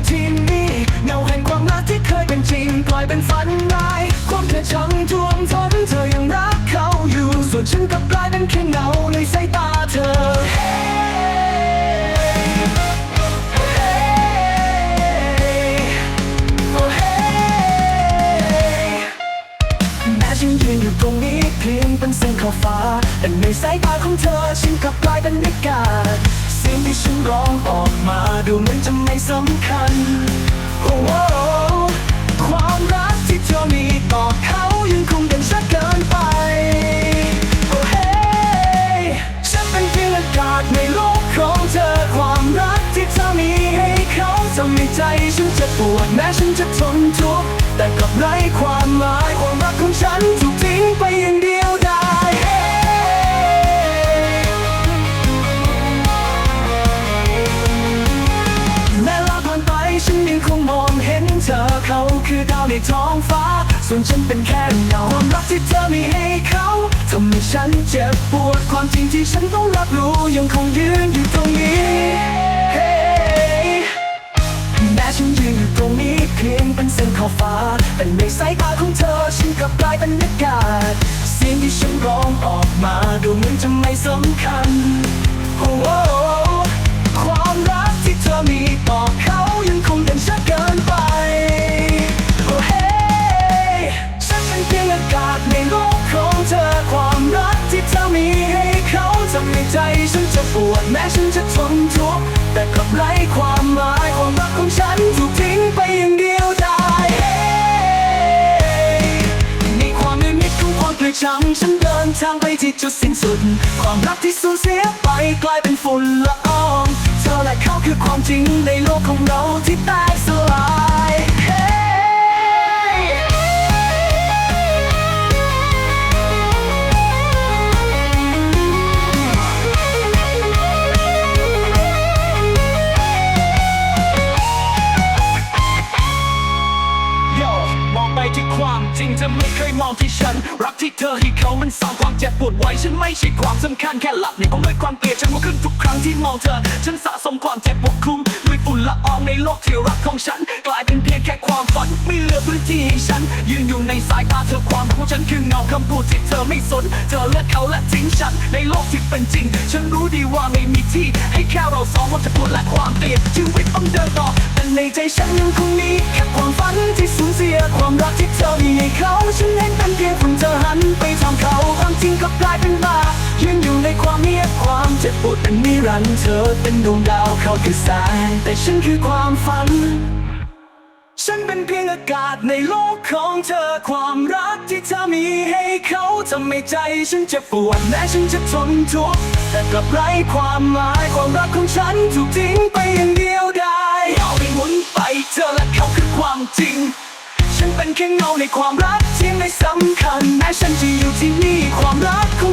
ู่ที่นี่เงาแห่งความรักที่เคยเป็นจริงกลายเป็นฝันร้ายความเธอชังท่วมท้นเธอยังรักเขาอยู่ ส่วนฉันกลับกลายเป็นแค่เงาในสายตาเธอโอ้เฮ้แม้ฉันยืนอยู่ตรงนี้เพียงเป็นเส้นขอบฟ้าแต่ในสายตาของเธอฉันกลับกลายเป็นนิกาศ เสียงที่ฉันร้องออกมาดูเหมือนจะไม่สำคัญ โอ้โหความรักที่เธอมีต่อเขายังคงเด่นชัดเกินไป โอ้เฮ้ฉันเป็นเพียงอากาศในโลกของเธอความรักที่เธอมีให้เขาทำให้ใจฉันจะปวดแม้ฉันจะทนทุกข์แต่กลับไร้ความหมายความรักของฉันถูกทิ้งไปอย่างเดียว คือดาวในท้องฟ้า ส่วนฉันเป็นแค่เงาความรักที่เธอมีให้เขาทำให้ฉันเจ็บปวดความจริงที่ฉันต้องรับรู้ยังคงยืนอยู่ตรงนี้ Hey แม้ฉันยืนอยู่ตรงนี้เพียงเป็นเส้นขอบฟ้า แต่ในสายตาของเธอฉันกลับกลายเป็นอากาศเสียงที่ฉันร้องออกมาดูเหมือนจะไม่สำคัญ วดแม้ฉันจะทนทุกข์แต่กลับไร้ความหมายความรักของฉันถูกทิ้งไปอย่างเดียวดายในความมืดมิดของความเกลียดชังฉันเดินทางไปที่จุดสิ้นสุด ความรักที่สูญเสียไปกลายเป็นฝุ่นละออง เธอและเขาคือความจริงในโลกของเราที่แตก งเธอไม่เคยมองที่ฉัน รักที่เธอให้เขามันสร้างความเจ็บปวดไว้ ฉันไม่ใช่ความสำคัญแค่หลับในความด้วยความเกลียดฉันว่าขึ้นทุกครั้งที่มองเธอ ฉันสะสมความเจ็บปวดคลุมด้วยฝุ่นละอองในโลกที่รักของฉัน กลายเป็นเพียงแค่ความฝัน ไม่เหลือพื้นที่ให้ฉัน ยืนอยู่ในสายตาเธอความของฉันคือเงาคำพูดที่เธอไม่สน เธอเลือกเขาและทิ้งฉัน ในโลกที่เป็นจริง ฉันรู้ดีว่าไม่มีที่ ให้แค่เราสองคนจะพูดและความเกลียดชีวิตต้องเดินต่อ ในใจฉันยังคงมีแค่ความฝันที่สูญเสียความรักที่เธอมีให้เขา ฉันเห็นเป็นเพียงคนเธอหันไปทางเขาความจริงก็กลายเป็นบาปยืนอยู่ในความเงียบความเจ็บปวดเป็นนิรันดร์เธอเป็นดวงดาวเขาคือแสงแต่ฉันคือความฝัน เป็นพียงอากาศในโลกของเธอความรักที่เธอมีให้เขาทำให้ใจฉันเจะปวดแม้ฉันจะทนทุกข์แต่กลับไร้ความหมายความรักของฉันถูกทิ้งไปอย่างเดียวได้เอาไปหมุนไปเธอและเขาคือความจริง ฉันเป็นแค่เงาในความรักที่ไม่สำคัญแม้ฉันจะอยู่ที่นี่ความรักของ